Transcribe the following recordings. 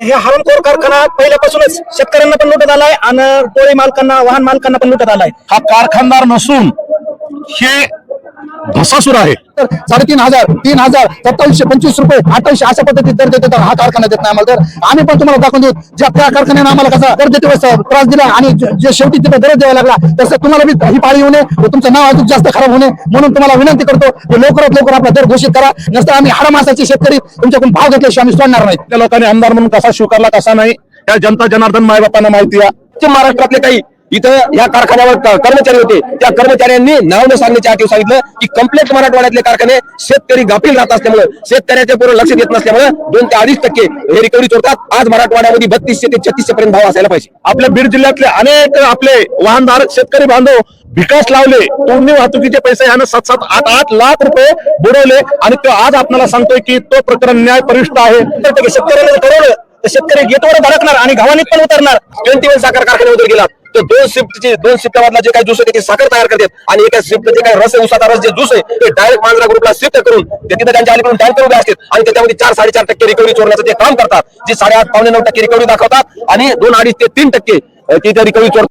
हे हरणखोर कारखाना पहिल्यापासूनच शेतकऱ्यांना पण लुटत आलाय आणि टोळी मालकांना वाहन मालकांना पण लुटत आलाय. हा कारखानदार नसून हे भसासूर आहे. तर साडेतीन हजार तीन हजार सत्तावीसशे पंचवीस रुपये अठ्ठावीसशे अशा पद्धतीत दर देते तर हा कारखाना देत नाही आम्हाला. तर आम्ही पण तुम्हाला दाखवून देऊ ज्या त्या कारखान्याने आम्हाला कसा दर देते त्रास दिला आणि जे- शेवटी तिथे दर द्यावा लागला तसं तुम्हाला बी ही पाळी नये व तुमचं नाव अजून जास्त खराब होणे म्हणून तुम्हाला विनंती करतो की लवकरात लवकर आपला दर घोषित करा. नसतं आम्ही हाडा मासाचे शेतकरी तुमच्याकडून भाव घेतल्याशिवाय आम्ही सोडणार नाही. त्या लोकांनी आमदार म्हणून कसा स्वीकारला कसा नाही. त्या जनता जनार्दन मायबापांना माहिती आहे. महाराष्ट्रातले काही इथं या कारखान्यावर कर्मचारी होते. त्या कर्मचाऱ्यांनी नाव न सांगण्याच्या अटी सांगितलं की कंप्लेंट मराठवाड्यातले कारखाने शेतकरी गाफील राहत असल्यामुळे शेतकऱ्याच्या पूर्ण लक्ष देत नसल्यामुळे दोन ते अडीच टक्के हे रिकव्हरी चोरतात आज मराठवाड्यामध्ये बत्तीसशे ते छत्तीसशे पर्यंत भाव असायला पाहिजे. आपल्या बीड जिल्ह्यातले अनेक आपले वाहनदार शेतकरी बांधव विकास लावले तोडणी वाहतुकीचे पैसे यानं सात सात आठ आठ लाख रुपये बुडवले आणि तो आज आपल्याला सांगतोय की तो प्रकरण न्याय परिष्ठ आहे. तर शेतकऱ्याला जर तर शेतकरी गेटवर धडकणार आणि घावानीत पण उतरणार. ट्वेंटी वन साखर कारखान्यावर गेला ते दोन शिफ्टचे दोन शिफ्ट मधला जे काही ज्यूस आहे त्याची साखर तयार करतात. आणि एका शिफ्ट जे काही रस आहे उसाचा रस जे ज्यूस आहे ते डायरेक्ट मांजरा ग्रुपला शिफ्ट करून ते तिथे त्यांच्या अलीकडून टँकर उभे असतात. आणि त्याच्यामध्ये चार साडेचार टक्के रिकव्हरी चोरण्याचं ते काम करतात. जे साडेआठ पावणे नऊ टक्के रिकव्हरी दाखवतात आणि दोन अडीच ते तीन टक्के तिथे रिकव्हरी चोर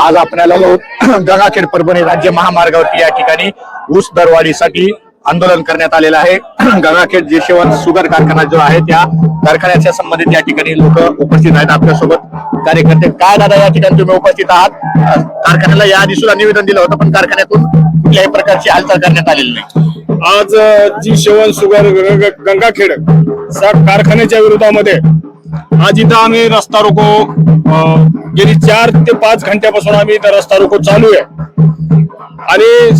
आज आपल्याला गंगाखेड परभणी राज्य महामार्गावरती या ठिकाणी ऊस दरवाढीसाठी आंदोलन करण्यात आलेलं आहे. गंगाखेड जेशवन शुगर कारखाना जो आहे त्या कारखान्याच्या संबंधित या ठिकाणी लोक उपस्थित आहेत आपल्यासोबत. कार्यकर्ते काय दादा या ठिकाणी तुम्ही उपस्थित आहात? कारखान्याला या आधी सुद्धा निवेदन दिलं होतं पण कारखान्यातून कुठल्याही प्रकारची हालचाल करण्यात आलेली नाही. आज जी शेवण शुगर गंगाखेड कारखान्याच्या विरोधामध्ये आज इथं आम्ही रस्ता रोको गेली चार ते पाच घंट्यापासून आम्ही इथं रस्ता रोको चालू आहे. आणि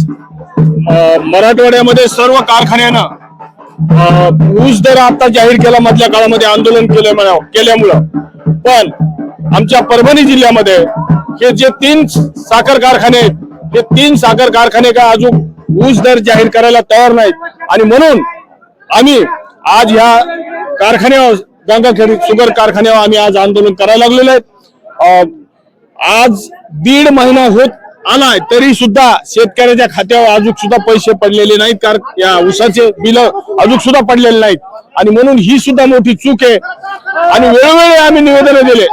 मराठवाड्यामध्ये सर्व कारखान्यानं ऊस दर आता जाहीर केला मधल्या काळामध्ये आंदोलन केलं म्हणा- केल्यामुळं. पण आमच्या परभणी जिल्ह्यामध्ये हे जे तीन साखर कारखाने आहेत हे तीन साखर कारखाने का अजून ऊस दर जाहीर करायला तयार नाहीत? आणि म्हणून आम्ही आज ह्या कारखान्यावर गंगाखेड शुगर कारखान्यावर आम्ही आज आंदोलन करायला लागलेलो आहेत अं, आज दीड महिना होत आलाय तरी सुद्धा शेतकऱ्याच्या खात्यावर अजून सुद्धा पैसे पडलेले नाहीत कार या ऊसाचे बिल अजून सुद्धा पडलेले नाहीत आणि म्हणून ही सुद्धा मोठी चूक आहे आणि वेळोवेळी आम्ही निवेदन दिले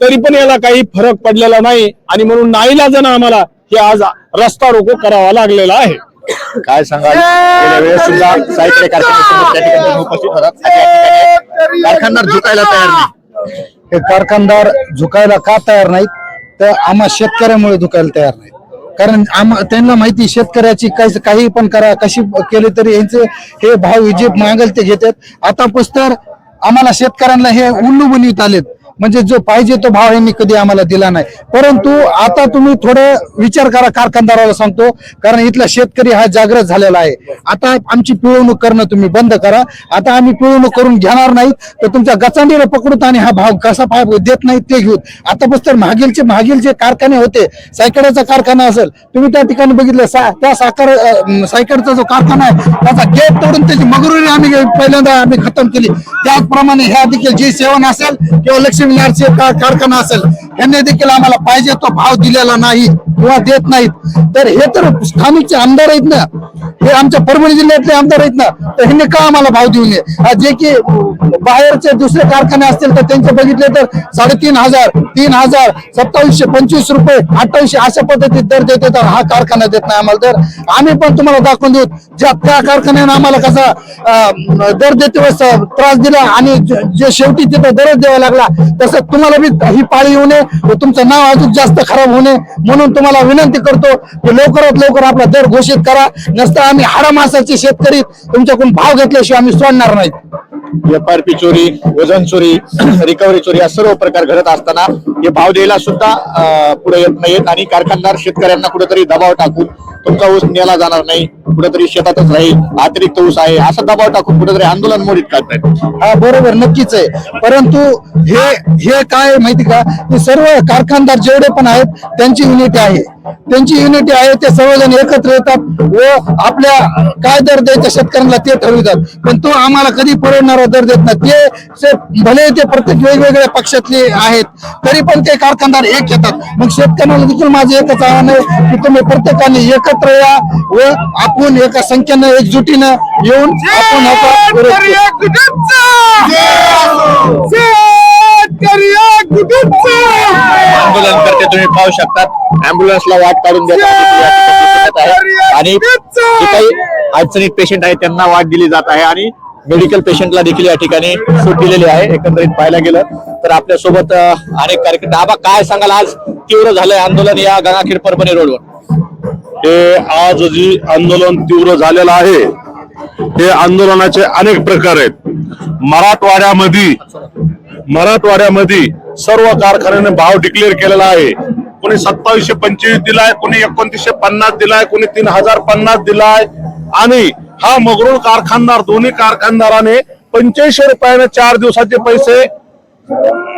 तरी पण याला काही फरक पडलेला नाही आणि म्हणून नाईलाजानं आम्हाला हे आज रस्ता रोको करावा लागलेला आहे काय सांगाल सुद्धा साईकडे कारखान्यासमोर त्या ठिकाणी तुम्ही उपस्थित होतात आणि या ठिकाणी कारखानदार झुकायला तयार नाही हे कारखानदार झुकायला का तयार नाहीत तर आम्हा शेतकऱ्यामुळे झुकायला तयार नाहीत कारण आम त्यांना माहिती शेतकऱ्याची काही काही पण करा कशी केली तरी यांचे हे भाव जे मागेल ते घेतात. आता पुस्तर आम्हाला शेतकऱ्यांना हे उल्लू बनवित आलेत. म्हणजे जो पाहिजे तो भाव यांनी कधी आम्हाला दिला नाही. परंतु आता तुम्ही थोडं विचार करा कारखानदाराला सांगतो. कारण इथला शेतकरी हा जागृत झालेला आहे. आता आमची पिळवणूक करणं तुम्ही बंद करा. आता आम्ही पिळवणूक करून घेणार नाही तर तुमच्या गचांडीला पकडूत आणि हा भाव कसा भाव देत नाही ते घेऊन. आता तर मागीलचे मागील जे कारखाने होते सायकड्याचा कारखाना असेल तुम्ही त्या ठिकाणी बघितलं सा त्या साखर सायकडचा जो कारखाना आहे त्याचा गेट तोडून त्याची मगरुरी आम्ही पहिल्यांदा आम्ही खतम केली. त्याचप्रमाणे ह्या देखील जी सेवन असेल किंवा लक्ष नारचे कारखाना असेल यांनी देखील आम्हाला पाहिजे तो भाव दिलेला नाही किंवा देत नाहीत. तर हे तर स्थानिकचे आमदार आहेत ना हे आमच्या परभणी जिल्ह्यातले आमदार आहेत ना तर ह्यांनी का आम्हाला भाव देऊ नये? जे की बाहेरचे दुसरे कारखाने असतील तर त्यांचे बघितले तर साडेतीन हजार तीन हजार सत्तावीसशे पंचवीस रुपये अठ्ठावीसशे अशा पद्धतीत दर देते तर हा कारखाना देत नाही आम्हाला. दर आम्ही पण तुम्हाला दाखवून देऊ ज्या त्या कारखान्याने आम्हाला कसा अं, दर देते त्रास दिला आणि जे जे शेवटी तिथं दरच द्यावा लागला तसंच तुम्हाला बी ही पाळी येऊ नये व तुमचं नाव अजून जास्त खराब होऊ नये म्हणून तुम्हाला विनंती करतो की लवकरात लवकर आपला दर घोषित करा. नसतं आम्ही हाडामासाचे शेतकरी तुमच्याकडून भाव घेतल्याशिवाय आम्ही सोडणार नाहीत एफआरपी चोरी वजन चोरी रिकव्हरी चोरी या सर्व प्रकार घडत असताना हे भाव द्यायला सुद्धा अं, पुढे येत नाहीत आणि कारखानदार शेतकऱ्यांना कुठेतरी दबाव टाकून तुमचा ऊस नेला जाणार नाही कुठेतरी शेतातच राहील अतिरिक्त ऊस आहे असा दबाव टाकून कुठेतरी आंदोलन मोडीत काढतायत. हा बरोबर नक्कीच आहे. परंतु हे हे काय माहिती का? हे सर्व कारखानदार जेवढे पण आहेत त्यांची युनिटी आहे. त्यांची युनिटी आहे ते सर्वजण एकत्र येतात व आपल्या काय दर द्यायच्या शेतकऱ्यांना ते ठरवितात. पण तो आम्हाला कधी परवडणारा दर देत नाही. ते भले ते प्रत्येक वेगवेगळ्या पक्षातले आहेत तरी पण ते कारखानदार एक येतात. मग शेतकऱ्यांना देखील माझं एकच आव्हान आहे की तुम्ही प्रत्येकाने एकत्र या व आपण एका संख्येनं एकजुटीनं येऊन आपण. आंदोलन करते तुम्ही पाहू शकतात. अँब्युलन्सला वाट काढून देत आहे आणि जे काही अडचणीत पेशंट आहे त्यांना वाट दिली जात आहे. आणि मेडिकल पेशंटला देखील या ठिकाणी सूट दिलेली आहे एकंदरीत पाहायला गेलं तर आपल्यासोबत अनेक कार्यक्रम आबा काय सांगाल आज? तीव्र झालंय आंदोलन या गंगाखेड परभणी रोडवर हे आज जी आंदोलन तीव्र झालेलं आहे हे आंदोलनाचे अनेक प्रकार आहेत. मराठवाड्यामध्ये मराठवाड्यामध्ये सर्व कारखान्याने भाव डिक्लेअर केलेला आहे. कोणी सत्तावीसशे पंचवीस दिलाय कोणी एकोणतीसशे पन्नास दिलाय कोणी तीन हजार पन्नास दिलाय. आणि हा मगरूळ कारखानदार दोन्ही कारखानदाराने पंच्याऐंशी रुपयाने चार दिवसाचे पैसे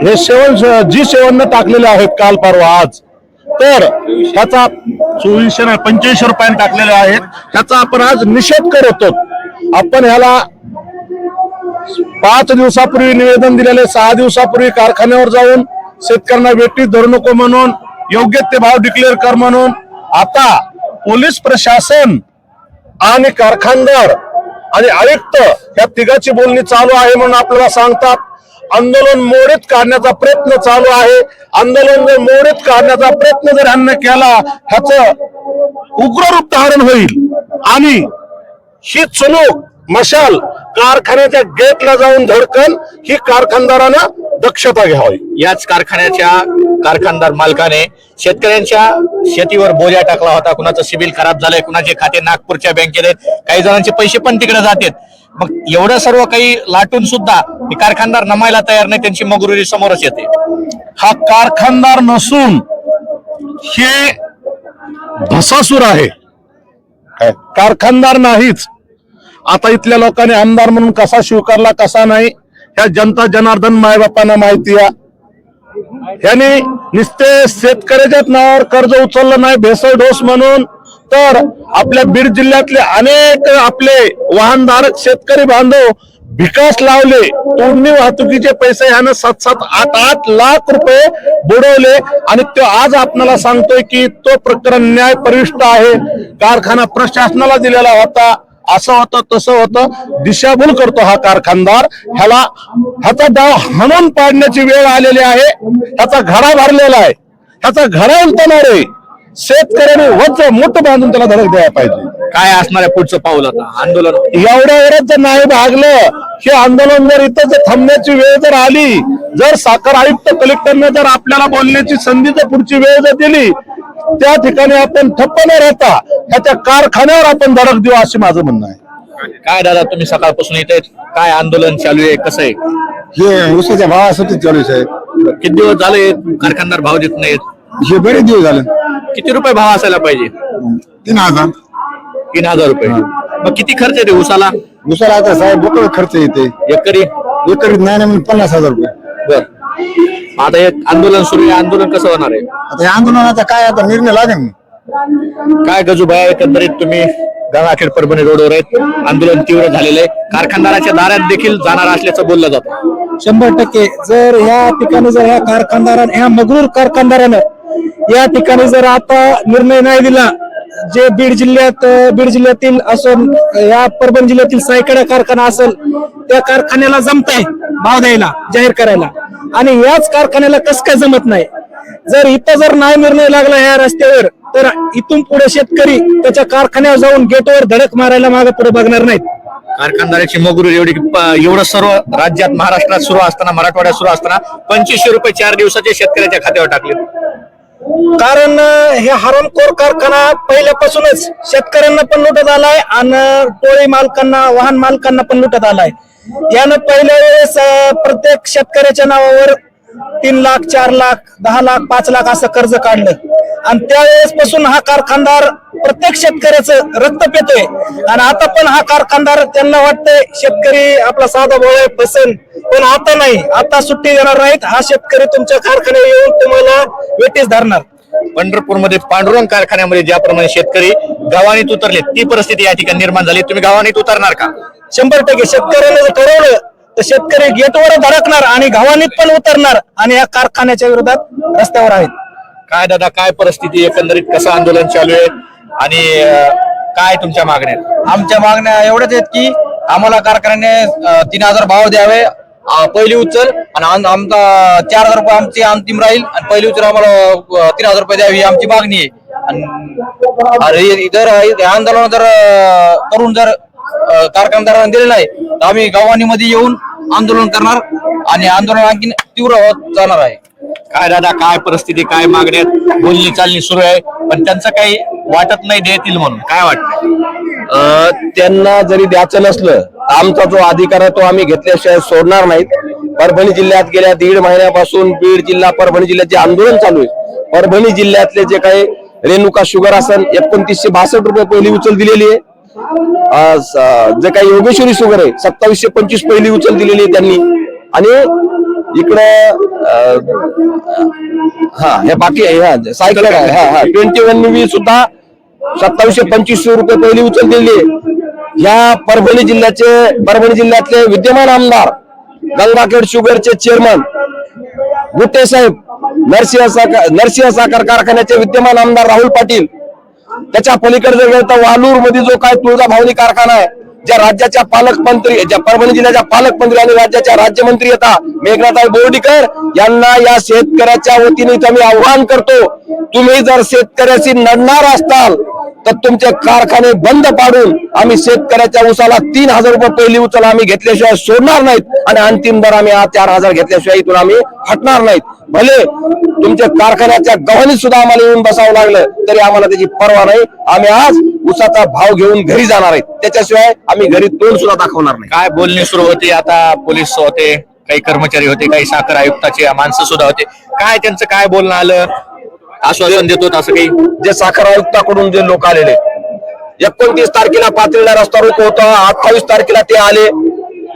हे सेवन जी सेवन टाकलेले आहेत काल परवा आज. तर ह्याचा चोवीसशे नाही पंच्याऐंशी रुपयाने टाकलेले आहेत. त्याचा आपण आज निषेध करत आपण ह्याला पाच दिवसापूर्वी निवेदन दिलेले सहा दिवसापूर्वी कारखान्यावर जाऊन शेतकऱ्यांना वेटीत धरू नको म्हणून योग्य ते भाव डिक्लेअर कर म्हणून आता पोलीस प्रशासन आणि कारखानदार आणि आयुक्त या तिघाची बोलणी चालू आहे म्हणून आपल्याला सांगतात. आंदोलन मोडीत काढण्याचा प्रयत्न चालू आहे. आंदोलन जर मोडीत काढण्याचा प्रयत्न जर ह्यांनी केला ह्याच उग्र रूप धारण होईल. आणि ही चुलूक मशाल कारखान्याच्या गेटला जाऊन धडकन ही कारखानदारानं दक्षता घ्यावी. याच कारखान्याच्या कारखानदार मालकाने शेतकऱ्यांच्या शेतीवर बोजा टाकला होता. कुणाचं सिबिल खराब झालंय कुणाचे खाते नागपूरच्या बँकेत आहेत. काही जणांचे पैसे पण तिकडे जातात. मग एवढं सर्व काही लाटून सुद्धा हे कारखानदार नमायला तयार नाही त्यांची मगरुरी समोरच येते. हा कारखानदार नसून हे भसासूर आहे. काय? कारखानदार नाहीच. आता इथल्या लोकांनी आमदार म्हणून कसा स्वीकारला कसा नाही ह्या जनता जनार्दन मायबापांना माहिती आहे. ह्याने नुसते शेतकऱ्याच्याच नावावर कर्ज उचललं नाही भेसळ डोस म्हणून. तर आपल्या बीड जिल्ह्यातले अनेक आपले वाहनधारक शेतकरी बांधव विकास लावले तोडणी वाहतुकीचे पैसे ह्यानं सात सात आठ आठ लाख रुपये बुडवले. आणि तो आज आपल्याला सांगतोय की तो प्रकरण न्याय प्रविष्ट आहे. कारखाना प्रशासनाला दिलेला होता. असं होतं तसं होतं. दिशाभूल करतो हा कारखानदार. ह्याला ह्याचा डाव हाणून पाडण्याची वेळ आलेली आहे. ह्याचा घडा भरलेला आहे. ह्याचा घडा उलटणार आहे. शेतकऱ्याने वच मोठं बांधून त्याला धडक द्यायला पाहिजे. काय असणार आहे पुढचं पाऊल आता? आंदोलन? एवढ्या वेळेत जर नाही भागलं हे आंदोलन जर इथं जर थांबण्याची वेळ जर आली जर साखर आयुक्त कलेक्टरने जर आपल्याला बोलण्याची संधी जर पुढची वेळ जर दिली त्या ठिकाणी आपण ठप्प न राहता ह्याच्या कारखान्यावर आपण धडक देऊ असे माझं म्हणणं आहे. काय दादा तुम्ही सकाळपासून येत काय आंदोलन चालू आहे? कसं आहे? हे ऊसाच्या भावासाठी चालू आहे साहेब. किती दिवस झाले कारखानदार भाव देत नाहीत. हे बरेच दिवस झाले. किती रुपये भाव असायला पाहिजे? तीन हजार. तीन हजार रुपये. मग किती खर्च येते उसाला ऊसाला आता साहेब खर्च येते. एकरी? एकरीत नाही ना पन्नास हजार रुपये. बर. आता एक आंदोलन सुरू आहे. आंदोलन कसं होणार आहे? आता या आंदोलनाचा काय आता निर्णय लागेल? काय गजूभाई एकंदरीत तुम्ही गंगाखेड परभणी रोडवर आहेत. आंदोलन तीव्र झालेलं आहे. कारखानदाराच्या दारात देखील जाणार असल्याचं बोललं जातं. शंभर टक्के. जर ह्या ठिकाणी जर ह्या कारखानदारानं ह्या मगरूर कारखानदारानं या ठिकाणी जर आता निर्णय नाही दिला जे बीड जिल्ह्यात बीड जिल्ह्यातील असून या परभणी जिल्ह्यातील सायकडा कारखाना असेल त्या कारखान्याला जमताय भाव द्यायला जाहीर करायला. आणि याच कारखान्याला कस काय जमत नाही? जर इथं जर नाही निर्णय लागला ह्या रस्त्यावर तर इथून पुढे शेतकरी त्याच्या कारखान्यावर जाऊन गेटवर धडक मारायला मागे पुढे बघणार नाहीत. कारखानदाराची मगरूर एवढी एवढं सर्व राज्यात महाराष्ट्रात सुरू असताना मराठवाड्यात सुरू असताना पंचवीसशे रुपये चार दिवसाचे शेतकऱ्याच्या खात्यावर टाकले. कारण हे हरणखोर कारखाना पहिल्यापासूनच शेतकऱ्यांना पण लुटत आलाय आणि टोळी मालकांना वाहन मालकांना पण लुटत आलाय. यानं पहिल्या वेळेस प्रत्येक शेतकऱ्याच्या नावावर तीन लाख चार लाख दहा लाख पाच लाख असं कर्ज काढलं आणि त्यावेळेस पासून हा कारखानदार प्रत्येक शेतकऱ्याचं रक्त पेतोय. आणि आता पण हा कारखानदार त्यांना वाटतंय शेतकरी आपला साधा भाऊ आहे पसंत पण आता नाही. आता सुट्टी देणार नाहीत. हा शेतकरी तुमच्या कारखान्यात येऊन तुम्हाला वेटीस धरणार. पंढरपूरमध्ये पांडुरंग कारखान्यामध्ये ज्याप्रमाणे शेतकरी गावानीत उतरले ती परिस्थिती या ठिकाणी निर्माण झाली. तुम्ही गावानीत उतरणार का? शंभर टक्के. शेतकऱ्याने जर ठरवलं तर शेतकरी गेटवर धडकणार आणि गव्हाणीत पण उतरणार आणि या कारखान्याच्या विरोधात रस्त्यावर आहेत. काय दादा काय परिस्थिती? एकंदरीत कसं आंदोलन चालू आहे? आणि काय तुमच्या मागण्या आहेत? आमच्या मागण्या एवढ्याच आहेत की आम्हाला कारखान्याने तीन हजार भाव द्यावे. पहिली उचल आणि आम- आमचा चार हजार रुपये आमची अंतिम राहील आणि पहिली उचल आम्हाला तीन हजार रुपये द्यावी आमची मागणी आहे. आणि अरे जर हे आंदोलन जर करून जर कारखानदारांना दिले नाही तर आम्ही मध्ये येऊन आंदोलन करणार आणि आंदोलन आणखी तीव्र होत जाणार आहे. काय दादा काय परिस्थिती काय मागण्यात बोलणी चालणी सुरू आहे पण त्यांचं काही वाटत नाही देतील म्हणून. काय वाटतं अं, त्यांना जरी द्यायचं नसलं आमचा जो अधिकार आहे तो आम्ही घेतल्याशिवाय सोडणार नाहीत. परभणी जिल्ह्यात गेल्या दीड महिन्यापासून बीड जिल्हा परभणी जिल्ह्यात जे आंदोलन चालू आहे परभणी जिल्ह्यातले जे काही रेणुका शुगर असन एकोणतीसशे बासष्ट रुपये पहिली उचल दिलेली आहे. जे काही योगेश्वरी शुगर आहे सत्तावीसशे पंचवीस पहिली उचल दिलेली आहे त्यांनी. आणि इकडे हा हे बाकी आहे हा सायकल हा हा ट्वेंटी वन सुद्धा सत्तावीसशे पंचवीस रुपये पहिली उचल दिली आहे. या परभणी जिल्ह्याचे परभणी जिल्ह्यातले विद्यमान आमदार गंगाखेड शुगरचे चेअरमन गुट्टे साहेब नरसिंह साखर नरसिंह साखर कारखान्याचे विद्यमान आमदार राहुल पाटील त्याच्या पलीकडे जर गेलं तर वालूरमध्ये जो काय तुळजा भावनी कारखाना आहे ज्या राज्याच्या पालकमंत्री ज्या परभणी जिल्ह्याच्या पालकमंत्री आणि राज्याच्या राज्यमंत्री येतात मेघनाथाई बोर्डीकर यांना या शेतकऱ्याच्या वतीने इथं मी आव्हान करतो. तुम्ही जर शेतकऱ्याशी लढणार असताल तर तुमचे कारखाने बंद पाडून आम्ही शेतकऱ्याच्या उसाला तीन हजार रुपये पहिली उचल आम्ही घेतल्याशिवाय सोडणार नाहीत आणि अंतिम दर आम्ही आज चार हजार घेतल्याशिवाय इथून आम्ही हटणार नाहीत. भले तुमच्या कारखान्याच्या गव्हाणीत सुद्धा आम्हाला येऊन बसावं लागलं तरी आम्हाला त्याची पर्वा नाही. आम्ही आज उसाचा भाव घेऊन घरी जाणार आहेत. त्याच्याशिवाय आम्ही घरी तोंड सुद्धा दाखवणार नाही. काय बोलणी सुरू होती? आता पोलीस होते काही कर्मचारी होते काही साखर आयुक्ताचे माणसं सुद्धा होते. काय त्यांचं काय बोलणं आलं? आश्वासन देतो असं काही. जे साखर आयुक्ताकडून जे लोक आलेले एकोणतीस तारखेला पातळीला रस्ता रोको होता अठ्ठावीस तारखेला ते आले.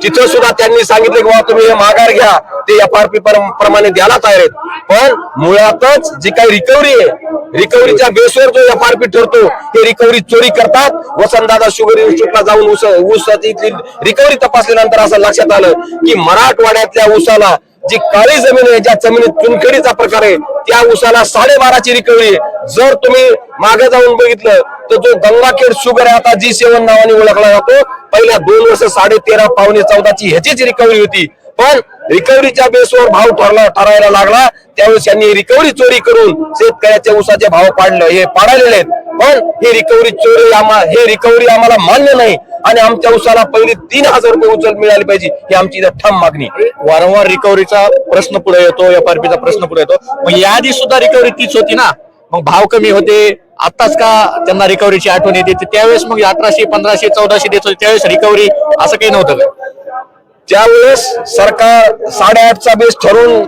तिथं सुद्धा त्यांनी सांगितलं की बाबा तुम्ही हे माघार घ्या. ते एफ आर पी प्रमाणे द्यायला तयार आहेत. पण मुळातच जी काही रिकव्हरी आहे रिकव्हरीच्या बेसवर जो एफ आर पी ठरतो ते रिकव्हरी चोरी करतात. वसंतदादा शुगर इन्स्टिट्यूटला जाऊन ऊस ऊसाची रिकव्हरी तपासल्यानंतर असं लक्षात आलं की मराठवाड्यातल्या ऊसाला जी काळी जमीन आहे ज्या जमिनीत चुनखडीचा प्रकार आहे त्या ऊसाला साडेबाराची रिकव्हरी जर तुम्ही मागे जाऊन बघितलं तर जो गंगाखेड शुगर आहे आता जी सेवन नावाने ओळखला जातो पहिल्या दोन वर्ष साडे तेरा पावणे चौदाची ह्याचीच रिकव्हरी होती. पण रिकव्हरीच्या बेसवर भाव ठरला ठरायला लागला. त्यावेळेस यांनी रिकव्हरी चोरी करून शेतकऱ्याच्या ऊसाचे भाव पाडले हे पाडालेले आहेत. पण ही रिकव्हरी चोरी आम्हाला हे रिकव्हरी आम्हाला मान्य नाही. आणि आमच्या उसाला पहिले तीन हजार रुपये उचल मिळाली पाहिजे ही आमची इथं ठाम मागणी. वारंवार रिकव्हरीचा प्रश्न पुढे येतो एफ प्रश्न पुढे येतो. मग याआधी सुद्धा रिकव्हरी तीच होती ना. मग भाव कमी होते आताच का त्यांना रिकव्हरीची आठवण येते त्यावेळेस मग अठराशे पंधराशे चौदाशे देत होते त्यावेळेस रिकव्हरी असं काही नव्हतं. त्यावेळेस सरकार साडेआठचा बेस ठरवून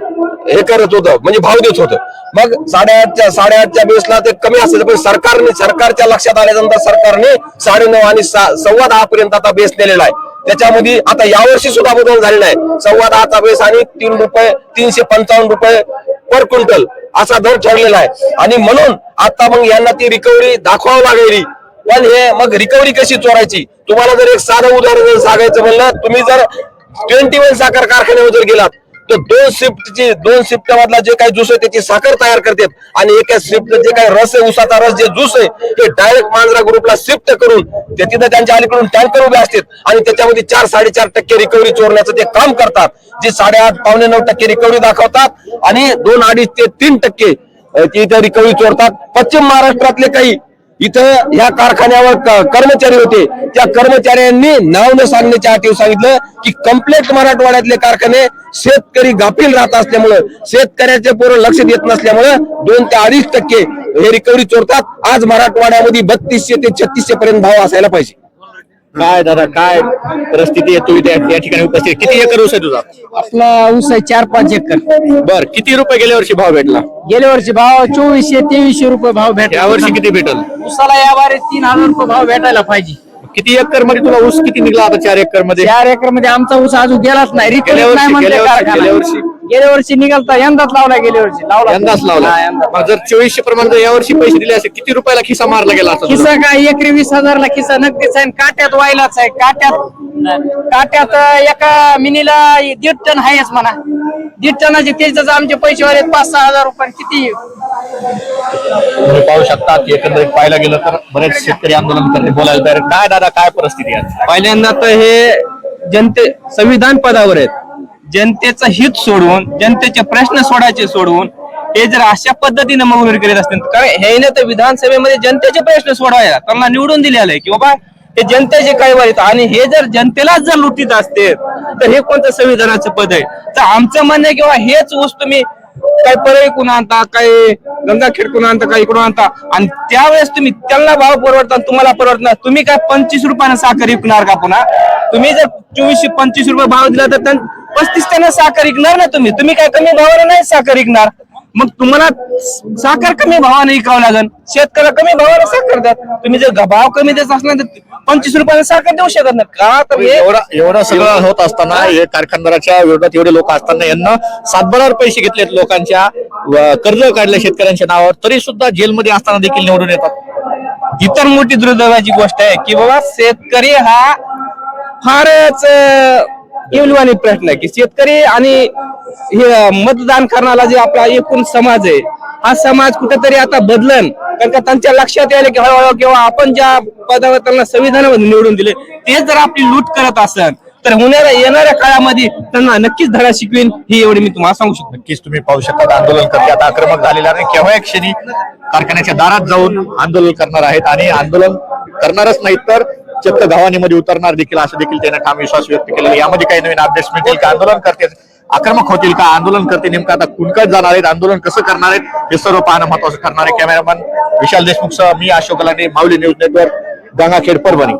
हे करत होतं म्हणजे भाव देत होतं मग साडेआठच्या साडेआठच्या बेसला ते कमी असायचं पण सरकारने सरकारच्या लक्षात आल्यानंतर सरकारने साडेनऊ आणि सव्वा दहा पर्यंत आता बेस नेलेला आहे. त्याच्यामध्ये आता यावर्षी सुद्धा बदल झालेला आहे. सव्वा दहाचा बेस आणि तीन रुपये तीनशे पंचावन्न रुपये पर क्विंटल असा दर ठरलेला आहे. आणि म्हणून आता मग यांना ती रिकव्हरी दाखवावं लागेल. पण हे मग रिकव्हरी कशी चोरायची? तुम्हाला जर एक साधं उदाहरण जर सांगायचं म्हणलं तुम्ही जर ट्वेंटी वन साखर कारखान्यावर जर गेलात तर दोन शिफ्टची दोन शिफ्ट मधला जे काही ज्यूस आहे त्याची साखर तयार करतात. आणि एका शिफ्ट जे काही रस आहे उसाचा रस जे ज्यूस आहे ते डायरेक्ट मांजरा ग्रुपला शिफ्ट करून ते तिथं त्यांच्या अलीकडून टँकर उभे असतात. आणि त्याच्यामध्ये चार साडेचार टक्के रिकव्हरी चोरण्याचं ते काम करतात. जे साडेआठ पावणे नऊ टक्के रिकव्हरी दाखवतात. आणि दोन अडीच ते तीन टक्के ती रिकव्हरी चोरतात. पश्चिम महाराष्ट्रातले काही इथं ह्या कारखान्यावर कर्मचारी होते. त्या कर्मचाऱ्यांनी नाव न सांगण्याच्या अटीव सांगितलं की कम्प्लेट मराठवाड्यातले कारखाने शेतकरी गाफील राहत असल्यामुळं शेतकऱ्याचे पोरं लक्ष देत नसल्यामुळं दोन ते अडीच टक्के हे रिकव्हरी चोरतात. आज मराठवाड्यामध्ये बत्तीसशे ते छत्तीसशे पर्यंत भाव असायला पाहिजे. काय दादा काय परिस्थिती आहे? तू इथे या ठिकाणी उपस्थित किती एकर ऊस आहे तुझा? आपला ऊस आहे चार पाच एकर. बर किती रुपये गेल्या वर्षी भाव भेटला? गेल्या वर्षी भाव चोवीसशे तेवीसशे रुपये भाव भेटला. या वर्षी किती भेटल? ऊसाला या बारे तीन हजार रुपये भाव भेटायला पाहिजे. किती एकरमध्ये तुला ऊस किती निघला आता चार एकरमध्ये? चार एकरमध्ये आमचा ऊस अजून गेलाच नाही. गेल्या वर्षी- गेल्या वर्षी- निघालता यंदाच लावला गेल्या वर्षी. लावला. यंदाच लावला. हा. मग जर चोवीसशे प्रमाणे जर यावर्षी पैसे दिले असे किती रुपयाला खिसा मारला गेला असता तुला? खिसा काय? एकरी वीस हजारला खिसा नक्कीच आहे. आणि काट्यात व्हायलाच आहे. काट्यात काट्यात एका मिनीला दीड टन आहेच म्हणा. दीड टनाचे त्याच्याच आमचे पैसे वाले पाच सहा हजार रुपये. किती? तुम्ही पाहू शकता की एकंदरीत पाहायला गेलं तर बरेच शेतकरी आंदोलन करते बोलायला तयार आहेत. काय दादा काय परिस्थिती आहे? पहिल्यांदा तर हे जनते संविधान पदावर आहेत. जनतेचं हित सोडवून जनतेचे प्रश्न सोडायचे सोडवून हे जर अशा पद्धतीने मंगळूर करीत असतील कारण हे तर विधानसभेमध्ये जनतेचे प्रश्न सोडवायला त्यांना निवडून दिलेले आहे की बाबा हे जनतेचे काय वाईट आणि हे जर जनतेलाच जर लुटीत असते तर हे कोणतं संविधानाचं पद आहे? तर आमचं म्हणणं आहे किंवा हेच वस्तू तुम्ही काय परळी कुण आणता काय गंगाखेड कुण आणता काय इकडून आणता आणि त्यावेळेस तुम्ही त्यांना भाव परवडता तुम्हाला परवडणार तुम्ही काय पंचवीस रुपयानं साखर विकणार का पुन्हा? तुम्ही जर चोवीसशे पंचवीस रुपये भाव दिला तर पस्तीस त्यानं साखर विकणार ना तुम्ही? तुम्ही काय कमी भावाने नाही साखर विकणार. मग तुम्हाला साखर कमी भावाने विकावं लागेल. शेतकऱ्याला कमी भावाने साखर द्या तुम्ही जर भाव कमी देत असणार तर पंचवीस रुपयाने साखर देऊ शकत नाही का तर हे एवढं एवढं सगळं होत असताना हे. कारखानदाराच्या विरोधात एवढे लोक असताना यांना सातबारावर पैसे घेतलेत लोकांच्या व कर्ज काढले शेतकऱ्यांच्या नावावर. तरी सुद्धा जेलमध्ये असताना देखील निवडून येतात. इतर मोठी दुर्दैवाची गोष्ट आहे की बाबा शेतकरी हा फारच इवलवानी प्रश्न आहे की शेतकरी आणि हे मतदान करणारा जे आपला एकूण समाज आहे हा समाज कुठेतरी आता बदलन. कारण का त्यांच्या लक्षात यायला की हळूहळू किंवा आपण ज्या पदावर त्यांना संविधानामध्ये निवडून दिले ते जर आपली लूट करत असेल तर होणाऱ्या येणाऱ्या काळामध्ये त्यांना नक्कीच धडा शिकवेन ही एवढी मी तुम्हाला सांगू शकतो. नक्कीच तुम्ही पाहू शकता आंदोलन करते. आता आक्रमक झालेला आणि केव्हा एक क्षणी कारखान्याच्या दारात जाऊन आंदोलन करणार आहेत. आणि आंदोलन करणारच नाहीत तर चक्क गावानीमध्ये उतरणार देखील असं देखील त्यांना ठाम विश्वास व्यक्त केलेला यामध्ये काही नवीन अपडेट्स मिळतील का? आंदोलन करते आक्रमक होतील का? आंदोलन करते नेमकं आता कुणकत जाणार आहेत? आंदोलन कसं करणार आहेत? हे सर्व पाहणं महत्वाचं ठरणार आहे. कॅमेरामॅन विशाल देशमुख सह मी अशोक गलांडे माऊली न्यूज नेटवर्क गंगाखेड परभणी.